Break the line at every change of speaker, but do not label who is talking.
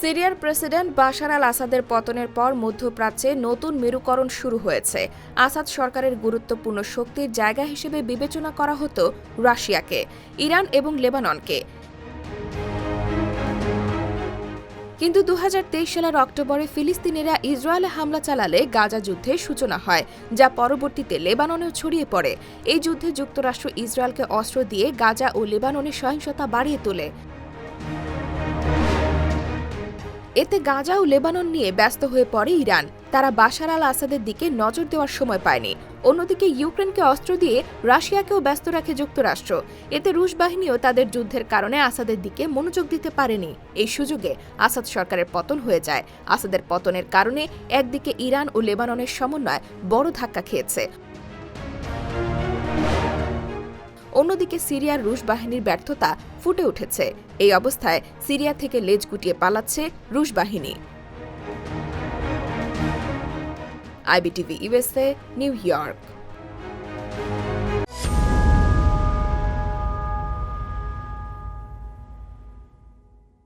সিরিয়ার president Bashar আল আসাদের পতনের পর মধ্যপ্রাচ্যে নতুন মেরুকরণ শুরু হয়েছে। আসাদ সরকারের গুরুত্বপূর্ণ শক্তির জায়গা হিসেবে বিবেচনা করা হতো রাশিয়াকে, ইরান এবং লেবাননকে। কিন্তু দু হাজার তেইশ সালের অক্টোবরে ফিলিস্তিনিরা ইসরায়েলে হামলা চালালে গাজা যুদ্ধের সূচনা হয়, যা পরবর্তীতে লেবাননেও ছড়িয়ে পড়ে। এই যুদ্ধে যুক্তরাষ্ট্র ইসরায়েলকে অস্ত্র দিয়ে গাজা ও লেবাননের সহিংসতা বাড়িয়ে তোলে। এতে গাজা ও লেবানন নিয়ে ব্যস্ত হয়ে পড়ে ইরান। তারা বাশার আল আসাদের দিকে নজর দেওয়ার সময় পায়নি। অন্যদিকে ইউক্রেনকে অস্ত্র দিয়ে রাশিয়াকেও ব্যস্ত রাখে যুক্তরাষ্ট্র। এতে রুশ বাহিনীও তাদের যুদ্ধের কারণে আসাদের দিকে মনোযোগ দিতে পারেনি। এই সুযোগে আসাদ সরকারের পতন হয়ে যায়। আসাদের পতনের কারণে একদিকে ইরান ও লেবাননের সমন্বয় বড় ধাক্কা খেয়েছে। অন্যদিকে সিরিয়ার রুশ বাহিনীর ব্যর্থতা ফুটে উঠেছে। এই অবস্থায় সিরিয়া থেকে লেজ গুটিয়ে পালাচ্ছে রুশ বাহিনী। IBTV USA New York.